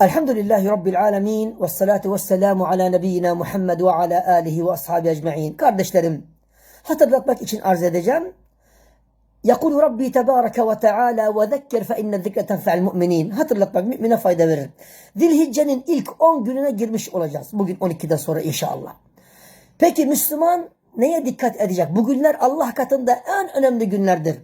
Elhamdülillahi Rabbil alemin ve salatu ve selamu ala nebiyyina Muhammed ve ala alihi ve ashabi ecma'in. Kardeşlerim, hatırlatmak için arz edeceğim. Yakulu Rabbi Tebareke ve Teala ve zekker fe inne zikre tenfe'l mu'minin. Hatırlatmak mümine fayda verir. Zilhicce'nin ilk 10 gününe girmiş olacağız. Bugün 12'den sonra inşallah. Peki Müslüman neye dikkat edecek? Bu günler Allah katında en önemli günlerdir.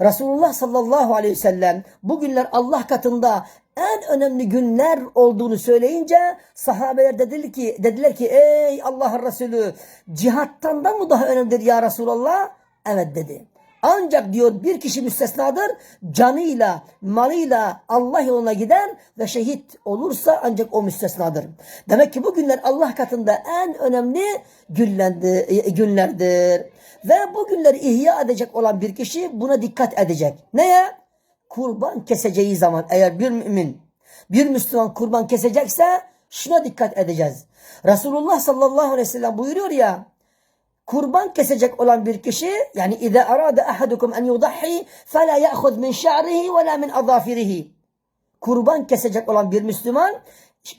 Resulullah sallallahu aleyhi ve sellem bu Allah katında en önemli günler olduğunu söyleyince sahabeler dediler ki, dediler ki ey Allah'ın Resulü cihattan da mı daha önemlidir ya Resulallah? Evet dedi. Ancak diyor bir kişi müstesnadır. Canıyla, malıyla Allah yoluna giden ve şehit olursa ancak o müstesnadır. Demek ki bu günler Allah katında en önemli günlerdi- günlerdir. Ve bu günleri ihya edecek olan bir kişi buna dikkat edecek. Neye? Kurban keseceği zaman eğer bir mümin, bir Müslüman kurban kesecekse şuna dikkat edeceğiz. Resulullah sallallahu aleyhi ve sellem buyuruyor ya kurban kesecek olan bir kişi yani اذا arada ahadukum en yudahhi fela ya'khud min şa'rihi ve la min azafirihi. Kurban kesecek olan bir Müslüman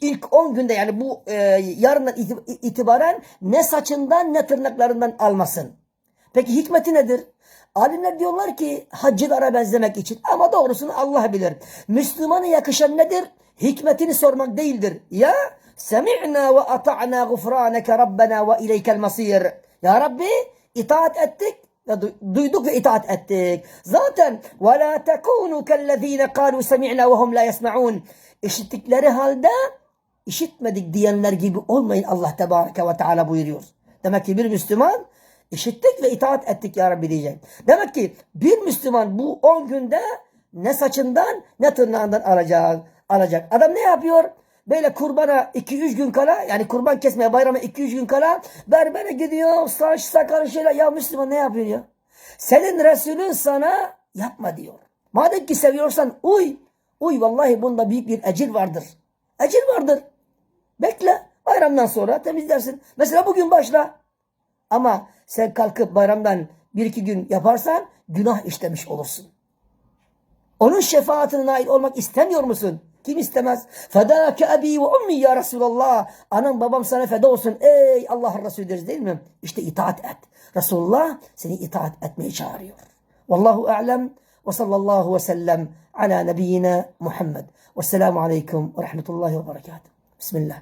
ilk 10 günde yani bu e, yarından iti- itibaren ne saçından ne tırnaklarından almasın. Peki hikmeti nedir? Alimler diyorlar ki haccılara benzemek için ama doğrusunu Allah bilir. Müslümana yakışan nedir? Hikmetini sormak değildir. Ya semi'na ve ata'na gufraneke rabbena ve ileykel masir. Ya Rabbi itaat ettik duyduk ve itaat ettik. Zaten ve la tekunu kellezine kalu semi'na ve hum la yesma'un. İşittikleri halde işitmedik diyenler gibi olmayın Allah Tebareke ve Teala buyuruyor. Demek ki bir Müslüman işittik ve itaat ettik ya Rabbi diyecek. Demek ki bir Müslüman bu 10 günde ne saçından ne tırnağından alacak. alacak. Adam ne yapıyor? Böyle kurbana 2-3 gün kala yani kurban kesmeye bayrama 2-3 gün kala berbere gidiyor saç sakal şeyler. Ya Müslüman ne yapıyor ya? Senin Resulün sana yapma diyor. Madem ki seviyorsan uy. Uy vallahi bunda büyük bir ecir vardır. Ecir vardır. Bekle. Bayramdan sonra temizlersin. Mesela bugün başla. Ama sen kalkıp bayramdan bir iki gün yaparsan günah işlemiş olursun. Onun şefaatine nail olmak istemiyor musun? Kim istemez? Fedâke ebi ve ummi ya Resulallah. Anam babam sana feda olsun. Ey Allah'ın Resulü deriz değil mi? İşte itaat et. Resulullah seni itaat etmeye çağırıyor. Vallahu a'lem ve sallallahu ve sellem ala nebiyyina Muhammed. Vesselamu aleyküm ve rahmetullahi ve berekatuhu. Bismillah.